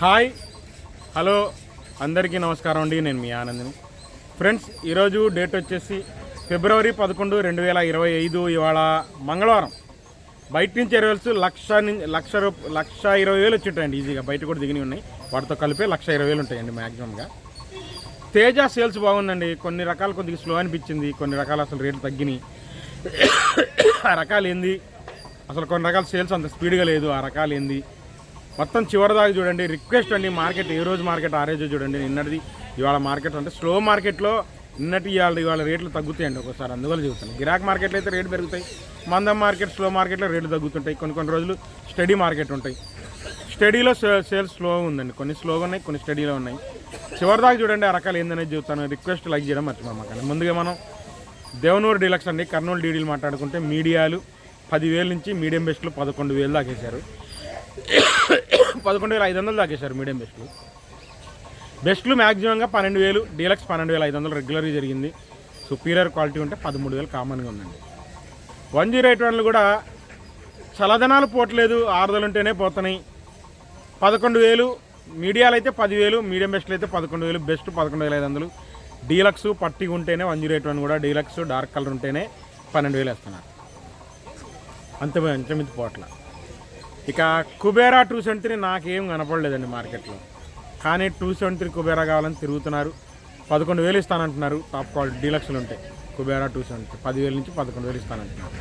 Hi. Hello. అందరికీ నమస్కారం అండి. నేను మీ ఆనందిని. ఫ్రెండ్స్ ఈరోజు డేట్ వచ్చేసి ఫిబ్రవరి పదకొండు రెండు వేల ఇరవై ఐదు ఇవాళ మంగళవారం. బయట నుంచి ఎరవేల్స్ లక్ష నుంచి లక్ష రూప లక్ష ఇరవై వేలు వచ్చింటాయండి ఈజీగా బయట కూడా దిగినవి ఉన్నాయి. వాటితో కలిపే లక్ష ఇరవై వేలు ఉంటాయండి మ్యాక్సిమంగా తేజ సేల్స్ బాగుందండి. కొన్ని రకాలు కొద్దిగా స్లో అనిపించింది. కొన్ని రకాలు అసలు రేట్లు తగ్గినాయి. ఆ రకాలు ఏంది? అసలు కొన్ని రకాల సేల్స్ అంత స్పీడ్గా లేదు. ఆ రకాలు ఏంది? మొత్తం చివరి దాకా చూడండి. రిక్వెస్ట్ అండి మార్కెట్ ఏ రోజు మార్కెట్ ఆ రోజు చూడండి. నిన్నటిది ఇవాళ మార్కెట్ అంటే స్లో మార్కెట్లో నిన్నటి ఇవాళ ఇవాళ రేట్లు తగ్గుతాయండి ఒకసారి. అందువల్ల చూస్తాను గిరాక్ మార్కెట్లో అయితే రేట్లు పెరుగుతాయి. మందం మార్కెట్ స్లో మార్కెట్లో రేట్లు తగ్గుతుంటాయి. కొన్ని కొన్ని రోజులు స్టడీ మార్కెట్ ఉంటాయి. స్టడీలో సేల్స్ స్లోగా ఉందండి. కొన్ని స్లోగా ఉన్నాయి కొన్ని స్టడీలో ఉన్నాయి. చివరి దాకా చూడండి ఆ రకాలు ఏందనేది చూస్తాను రిక్వెస్ట్ లైక్ చేయడం మర్చిపోమాకండి. ముందుగా మనం దేవనూరు డీలక్స్ అండి. కర్నూలు డీడీలు మాట్లాడుకుంటే మీడియాలు పదివేల నుంచి మీడియం బెస్ట్లు పదకొండు వేలు దాకేశారు. పదకొండు వేల ఐదు వందలు తాగేశారు మీడియం బెస్ట్లు బెస్ట్లు మ్యాక్సిమంగా పన్నెండు వేలు డీలక్స్ పన్నెండు వేల ఐదు వందలు రెగ్యులర్గా జరిగింది. సుపీరియర్ క్వాలిటీ ఉంటే పదమూడు వేలు కామన్గా ఉందండి. వన్ జీరో ఎయిట్ వన్లు కూడా చలదనాలు పోవట్లేదు ఆరుదలు ఉంటేనే పోతున్నాయి. పదకొండు వేలు మీడియాలు అయితే పదివేలు మీడియం బెస్ట్లు అయితే పదకొండు వేలు బెస్ట్ పదకొండు వేల ఐదు వందలు. డీలక్స్ పట్టి ఉంటేనే వన్ జీరో ఎయిట్ వన్ కూడా డీలక్స్ డార్క్ కలర్ ఉంటేనే పన్నెండు వేలు వేస్తున్నారు. అంత అంచమించి పోట్ల ఇక కుబేరా టూ సెవెంటీ త్రీ నాకేం కనపడలేదండి మార్కెట్లో. కానీ టూ సెవెంటీ త్రీ కుబేరా కావాలని తిరుగుతున్నారు. పదకొండు వేలు ఇస్తానంటున్నారు. టాప్ క్వాలిటీ డీలక్స్లు ఉంటాయి కుబేరా టూ సెవెంటీ త్రీ పదివేల నుంచి పదకొండు వేలు ఇస్తానంటున్నారు.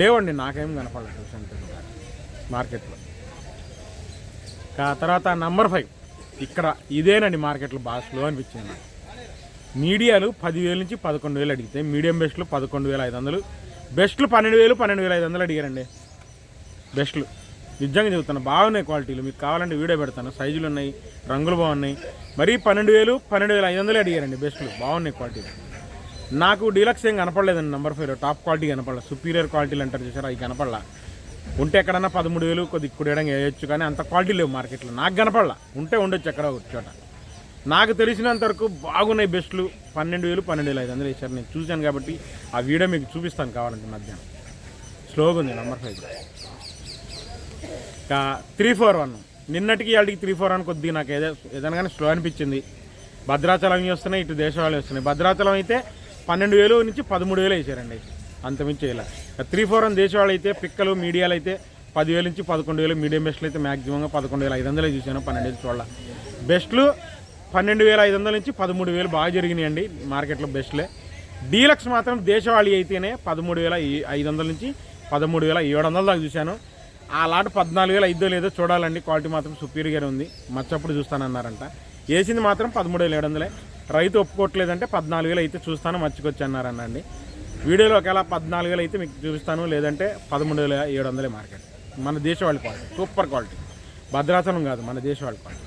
లేవండి నాకేం కనపడలేదు టూ సెవెంటీ త్రీ మార్కెట్లో. ఆ తర్వాత నంబర్ ఫైవ్. ఇక్కడ ఇదేనండి మార్కెట్లో బాగా స్లో అనిపించింది. నాకు మీడియాలు పదివేల నుంచి పదకొండు వేలు అడిగితే మీడియం బెస్ట్లు పదకొండు వేల ఐదు వందలు బెస్ట్లు పన్నెండు వేలు పన్నెండు వేల ఐదు వందలు అడిగారండి. బెస్ట్లు. నిజంగా చెబుతాను బాగున్నాయి క్వాలిటీలు. మీకు కావాలంటే వీడియో పెడతాను. సైజులు ఉన్నాయి రంగులు బాగున్నాయి. మరీ పన్నెండు వేలు పన్నెండు వేల ఐదు వందలు అడిగారండి బెస్ట్లు. బాగున్నాయి క్వాలిటీలు నాకు డీలక్స్ ఏం కనపడలేదండి నెంబర్ ఫైవ్ టాప్ క్వాలిటీ కనపడలేదు సుపీరియర్ క్వాలిటీలు అంటారు చూసారా? అవి కనపడలా. ఉంటే ఎక్కడన్నా పదమూడు వేలు కొద్ది కుడేయడం వేయొచ్చు కానీ అంత క్వాలిటీ లేవు మార్కెట్లో. నాకు కనపడలా. ఉంటే ఉండొచ్చు ఎక్కడ ఒక చోట. నాకు తెలిసినంత వరకు బాగున్నాయి బెస్ట్లు. పన్నెండు వేలు పన్నెండు వేలు ఐదు వందలు వేసారు నేను చూశాను కాబట్టి ఆ వీడియో మీకు చూపిస్తాను కావాలంటే మధ్యాహ్నం. స్లోగా ఉంది number five. Three four one. నిన్నటికి వాటికి త్రీ ఫోర్ వన్ కొద్దిగా నాకు ఏదో ఏదైనా కానీ స్లో అనిపించింది. భద్రాచలం వస్తున్నాయి ఇటు దేశవాళీ వస్తున్నాయి భద్రాచలం అయితే పన్నెండు వేలు నుంచి పదమూడు వేలు వేసారండి. అంతమించి ఇలా. త్రీ ఫోర్ వన్ దేశవాళి అయితే పిక్కలు మీడియాలు అయితే పదివేల నుంచి పదకొండు వేలు మీడియం బెస్ట్లు అయితే మ్యాక్సిమంగా పదకొండు వేల ఐదు వందలే చూశాను పన్నెండు వేలు చూడాల. బెస్ట్లు పన్నెండు వేల ఐదు వందల నుంచి పదమూడు వేలు బాగా జరిగినాయండి మార్కెట్లో బెస్ట్లే. డీలక్స్ మాత్రం దేశవాళీ అయితేనే పదమూడు వేల ఐదు వందల నుంచి పదమూడు వేల ఏడు వందల దాకా చూశాను. ఆ లాట్ పద్నాలుగు వేల ఐదో లేదో చూడాలండి. క్వాలిటీ మాత్రం సుపీరియర్గా ఉంది. మచ్చప్పుడు చూస్తానన్నారంట. వేసింది మాత్రం పదమూడు వేల ఏడు వందలే. రైతు ఒప్పుకోవట్లేదంటే పద్నాలుగు వేలు అయితే చూస్తాను మర్చికొచ్చి అన్నారనండి వీడియోలో ఒకవేళ పద్నాలుగు వేలు అయితే మీకు చూపిస్తాను లేదంటే పదమూడు వేల ఏడు వందలే మార్కెట్. మన దేశవాళీ క్వాలిటీ. Super quality. భద్రాచలం కాదు మన దేశవాళీ క్వాలిటీ.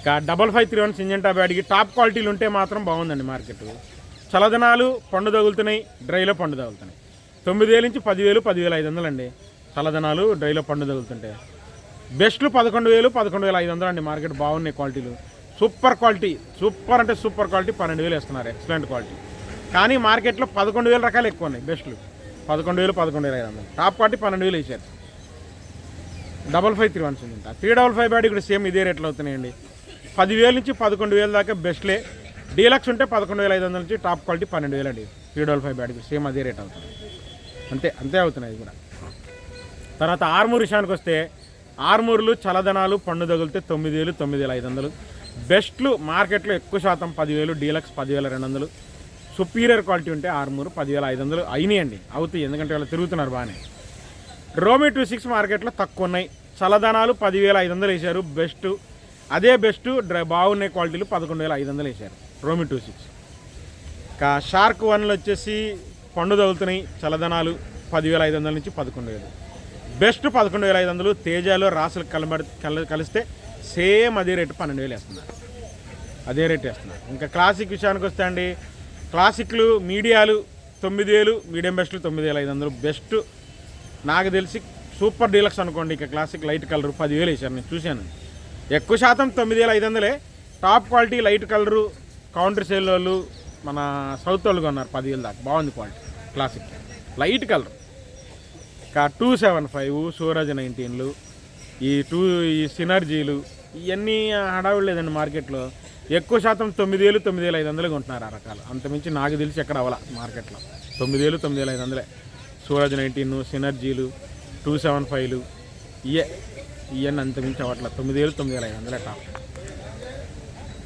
ఇక double five three one Syngenta బ్యాడ్కి top క్వాలిటీలు ఉంటే మాత్రం బాగుందండి మార్కెట్. చలదనాలు పండు తగులుతున్నాయి డ్రైలో పండు తగులుతున్నాయి. తొమ్మిది వేల నుంచి పదివేలు పదివేల ఐదు వందలు అండి డ్రైలో పండు తగులుతుంటాయి. బెస్ట్లు పదకొండు వేలు పదకొండు వేల ఐదు వందలు అండి. మార్కెట్ బాగున్నాయి క్వాలిటీలు. సూపర్ క్వాలిటీ సూపర్ అంటే సూపర్ క్వాలిటీ పన్నెండు వేలు వేస్తున్నారు. Excellent quality. కానీ మార్కెట్లో పదకొండు వేల రకాలు ఎక్కువ ఉన్నాయి బెస్ట్లు. పదకొండు వేలు పదకొండు వేల ఐదు వందలు. టాప్ క్వాలిటీ పన్నెండు వేలు వేసారు డబల్ ఫైవ్ త్రీ వన్స్ ఉంటుంది త్రీ డబల్ ఫైవ్ బ్యాడ్ కూడా సేమ్ ఇదే రేట్లు అవుతున్నాయండి. పదివేలు నుంచి పదకొండు వేల దాకా బెస్ట్లే. డీలక్స్ ఉంటే పదకొండు వేల ఐదు వందల నుంచి టాప్ క్వాలిటీ పన్నెండు వేలు అండి three double five bad same అదే రేట్ అవుతుంది. అంతే అంతే అవుతున్నాయి కూడా. తర్వాత ఆర్మూర్ విషయానికి వస్తే ఆర్మూర్లు చలదనాలు పండు తగిలితే తొమ్మిది వేలు తొమ్మిది వేల ఐదు వందలు బెస్ట్లు మార్కెట్లో ఎక్కువ శాతం పదివేలు డీలక్స్ పదివేల రెండు వందలు సుపీరియర్ క్వాలిటీ ఉంటే ఆర్మూర్ పదివేల ఐదు వందలు అయినాయండి అవుతాయి ఎందుకంటే వాళ్ళు తిరుగుతున్నారు బాగానే. రోమి టూ సిక్స్ మార్కెట్లో తక్కువ ఉన్నాయి. చలదనాలు పదివేల ఐదు వందలు వేశారు బెస్ట్ అదే బెస్ట్ డ్రై బాగున్నాయి క్వాలిటీలు పదకొండు వేల ఐదు వందలు వేశారు రోమి టూ సిక్స్. ఇంకా షార్క్ వన్లు వచ్చేసి పండు తగులుతున్నాయి చలదనాలు పదివేల ఐదు వందల నుంచి పదకొండు వేలు. బెస్ట్ పదకొండు వేల ఐదు వందలు తేజాలు రాసులు కలబడి కల కలిస్తే సేమ్ అదే రేటు పన్నెండు వేలు వేస్తున్నారు. అదే రేట్ వేస్తున్నారు. ఇంకా క్లాసిక్ విషయానికి వస్తే అండి క్లాసిక్లు మీడియాలు తొమ్మిది వేలు మీడియం బెస్ట్లు తొమ్మిది వేల ఐదు వందలు. బెస్ట్ నాకు తెలిసి సూపర్ డీలక్స్ అనుకోండి ఇక క్లాసిక్ లైట్ కలర్ పదివేలు వేసారు నేను చూశాను. ఎక్కువ శాతం తొమ్మిది వేల ఐదు వందలే. Top quality light colour counter sale వాళ్ళు మన సౌత్ వాళ్ళు కొన్నారు పదివేలు దాకా. బాగుంది quality classic. Light colour. Two seven five Suraj నైన్టీన్లు ఈ టూ ఈ సినర్జీలు ఇవన్నీ హడావుడు లేదండి మార్కెట్లో. ఎక్కువ శాతం తొమ్మిది వేలు తొమ్మిది వేలు ఐదు వందలు కొంటున్నారు ఆ రకాలు. అంతమించి నాకు తెలిసి ఎక్కడ అవ్వాల మార్కెట్లో. తొమ్మిది వేలు తొమ్మిది వేల ఐదు వందలే. సూరజ్ నైన్టీన్ సినర్జీలు టూ సెవెన్ ఫైవ్లు ఇయే ఇవన్నీ అంతమించి అవ్వట్ల. తొమ్మిది వేలు తొమ్మిది వేల ఐదు వందలే టాప్.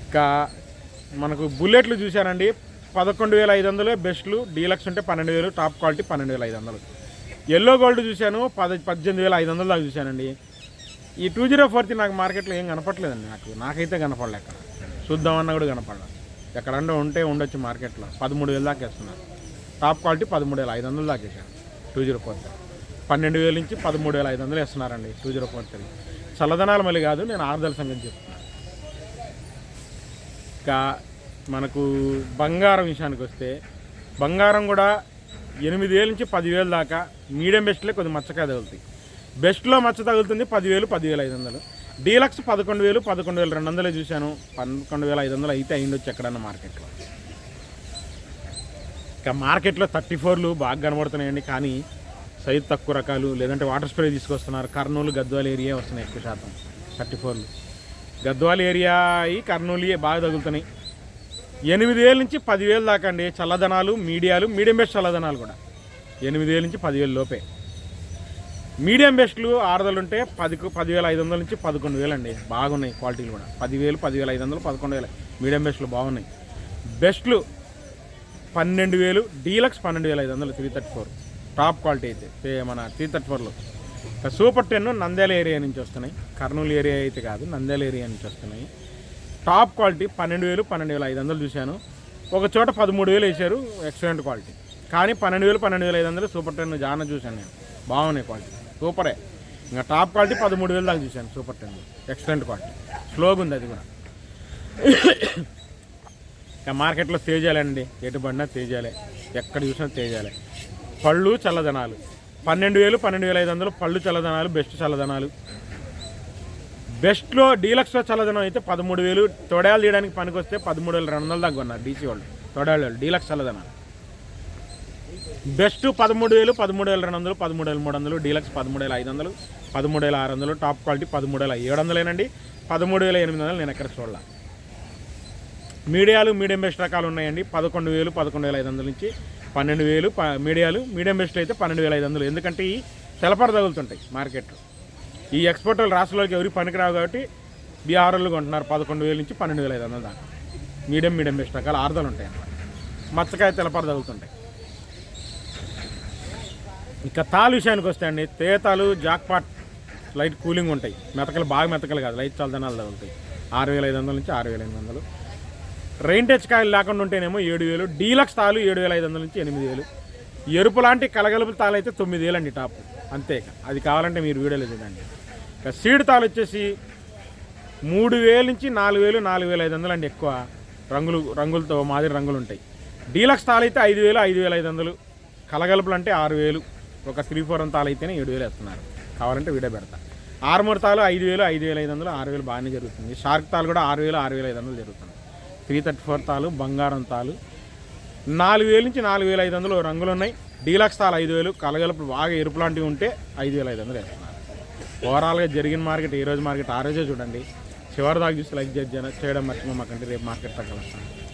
ఇంకా మనకు బుల్లెట్లు చూశానండి. పదకొండు వేల ఐదు వందలు బెస్ట్లు. డీలక్స్ ఉంటే పన్నెండు వేలు టాప్ క్వాలిటీ పన్నెండు వేల ఐదు వందలు. ఎల్లో గోల్డ్ చూశాను పద పద్దెనిమిది వేల ఐదు వందలు దాకా చూశానండి. ఈ టూ జీరో ఫోర్త్ నాకు మార్కెట్లో ఏం కనపట్లేదండి నాకు. నాకైతే కనపడలే ఎక్కడ చూద్దామన్నా కూడా కనపడలేదు ఎక్కడన్నా ఉంటే ఉండొచ్చు మార్కెట్లో. పదమూడు వేలు దాకా వేస్తున్నారు. టాప్ క్వాలిటీ పదమూడు వేల ఐదు వందలు దాకా వేసాను టూ జీరో ఫోర్ పన్నెండు వేల నుంచి పదమూడు వేల ఐదు వందలు వేస్తున్నారండి టూ జీరో ఫోర్ త్రీ చల్లదనాలు మళ్ళీ కాదు నేను ఆరుదల సంగతి చెప్తున్నాను. ఇంకా మనకు బంగారం విషయానికి వస్తే బంగారం కూడా ఎనిమిది వేల నుంచి పదివేలు దాకా మీడియం బెస్ట్లే కొద్ది మచ్చకాయ తగులుతాయి. బెస్ట్లో మచ్చ తగులుతుంది పదివేలు పదివేల ఐదు వందలు. డీలక్స్ పదకొండు వేలు పదకొండు వేలు రెండు వందలే చూశాను. పదకొండు వేల ఐదు వందలు అయితే అయిండొచ్చు ఎక్కడన్నా మార్కెట్లో. ఇంకా మార్కెట్లో థర్టీ ఫోర్లు బాగా కనబడుతున్నాయండి. కానీ సైజ్ తక్కువ రకాలు లేదంటే వాటర్ స్ప్రే తీసుకొస్తున్నారు. కర్నూలు గద్వాల ఏరియా వస్తున్నాయి ఎక్కువ శాతం. థర్టీ ఫోర్లు. గద్వాల ఏరియా అయి కర్నూలు బాగా తగులుతున్నాయి. ఎనిమిది వేల నుంచి పదివేలు దాకా అండి. చల్లదనాలు మీడియాలు మీడియం బెస్ట్ చల్లదనాలు కూడా. ఎనిమిది వేల నుంచి పదివేలు లోపే. మీడియం బెస్ట్లు ఆరుదలు ఉంటే పదికు పదివేల ఐదు వందల నుంచి పదకొండు వేలు అండి. బాగున్నాయి క్వాలిటీలు కూడా. పదివేలు పదివేల ఐదు వందలు పదకొండు వేలు. మీడియం బెస్ట్లు బాగున్నాయి. బెస్ట్లు పన్నెండు వేలు డీలక్స్ పన్నెండు వేల ఐదు వందలు three thirty four. Top quality అయితే. మన త్రీ థర్టీ ఫోర్లో. సూపర్ టెన్ నంద్యాల ఏరియా నుంచి వస్తున్నాయి. కర్నూలు ఏరియా అయితే కాదు నంద్యాల ఏరియా నుంచి వస్తున్నాయి. టాప్ క్వాలిటీ పన్నెండు వేలు పన్నెండు వేల ఐదు వందలు చూశాను. ఒక చోట పదమూడు వేలు వేశారు ఎక్సలెంట్ క్వాలిటీ కానీ పన్నెండు వేలు పన్నెండు వేల ఐదు వందలు సూపర్ టెన్ జాన చూశాను నేను. బాగున్నాయి క్వాలిటీ సూపరే. ఇంకా టాప్ క్వాలిటీ పదమూడు వేలు దాకా చూశాను సూపర్ టెన్ ఎక్సలెంట్ క్వాలిటీ స్లోగా ఉంది అది కూడా. ఇంకా మార్కెట్లో తేజాలండి ఎటు పడినా తేజాలే ఎక్కడ చూసినా తేజాలే పళ్ళు చల్లదనాలు. పన్నెండు వేలు పన్నెండు వేల ఐదు వందలు పళ్ళు చల్లదనాలు బెస్ట్ చల్లదనాలు. బెస్ట్లో డీలక్స్లో చల్లదనం అయితే పదమూడు వేలు. తొడాలు తీయడానికి పనికి వస్తే పదమూడు వేల రెండు వందలు దాకా ఉన్నారు డీసీ వాళ్ళు. తొడాలు వాళ్ళు డీలక్స్ చల్లదనాలు బెస్ట్ పదమూడు వేలు పదమూడు వేల రెండు వందలు పదమూడు వేల మూడు వందలు డీలక్స్ పదమూడు వేల ఐదు వందలు పదమూడు వేల ఆరు వందలు టాప్ క్వాలిటీ పదమూడు వేల ఏడు వందలేనండి. పదమూడు వేల ఎనిమిది వందలు నేను ఎక్కడ చూడాల. మీడియాలు మీడియం బెస్ట్ రకాలు ఉన్నాయండి. పదకొండు వేలు పదకొండు వేల ఐదు వందల నుంచి పన్నెండు వేలు ప మీడియాలు మీడియం బెస్ట్ అయితే పన్నెండు వేల ఐదు వందలు. ఎందుకంటే ఈ తెలపర తగులుతుంటాయి మార్కెట్లో. ఈ ఎక్స్పోర్టర్లు వాళ్ళు రాష్ట్రాలకు ఎవరికి పనికిరావు కాబట్టి బీఆర్ఎల్లు కొంటున్నారు పదకొండు వేల నుంచి పన్నెండు వేల ఐదు వందల దాకా. మీడియం మీడియం బెస్ట్ రకాల ఆరుదలు ఉంటాయి అన్నమాట. మచ్చకాయ తెలపర తగులుతుంటాయి. ఇంకా తాలు విషయానికి వస్తే అండి తేతాలు జాక్పాట్ లైట్ కూలింగ్ ఉంటాయి. మెతకలు బాగా మెతకలు కాదు లైట్ చల్లదనాలు తగులుతాయి. ఆరు వేల ఐదు వందల నుంచి ఆరు వేల ఎనిమిది వందలు. రెయిన్ టచ్ కాయలు లేకుండా ఉంటేనేమో ఏడు వేలు డీలక్స్ తాలు ఏడు వేల ఐదు వందల నుంచి ఎనిమిది వేలు. ఎరుపు లాంటి కలగలుపు తాలు అయితే తొమ్మిది వేలు అండి టాప్. అంతే అది కావాలంటే మీరు వీడియోలో చూడండి. ఇక సీడ్ తాలు వచ్చేసి మూడు వేలు నుంచి నాలుగు వేలు నాలుగు వేల ఐదు వందలు అండి ఎక్కువ రంగులు రంగులతో మాదిరి రంగులు ఉంటాయి. డీలక్స్ తాలు అయితే ఐదు వేలు ఐదు వేల ఐదు వందలు. కలగలుపులు అంటే ఆరు వేలు. ఒక త్రీ ఫోర్ తాలు అయితేనే ఏడు వేలు వేస్తున్నారు. కావాలంటే వీడియో పెడతా. ఆర్మూర్ తాలు ఐదు వేలు ఐదు వేల ఐదు వందలు ఆరు వేలు బాగానే జరుగుతుంది. షార్క్ తాలు కూడా ఆరు వేలు ఆరు వేల ఐదు వందలు జరుగుతుంది. త్రీ థర్టీ ఫోర్ తాలు బంగారం తాలు. నాలుగు వేల నుంచి నాలుగు వేల ఐదు వందలు రంగులు ఉన్నాయి. డీలక్స్ తాలు ఐదు వేలు కలగలుపులు బాగా ఎరుపు లాంటివి ఉంటే ఐదు వేల ఐదు వందలు వేస్తున్నారు. ఓవరాల్గా జరిగిన మార్కెట్ ఈ రోజు మార్కెట్ ఆ రోజే చూడండి. చివరి దాకా చూసి లైక్ చేయడం మర్చిపోమాకండి. రేపు మార్కెట్ తగ్గలుస్తాను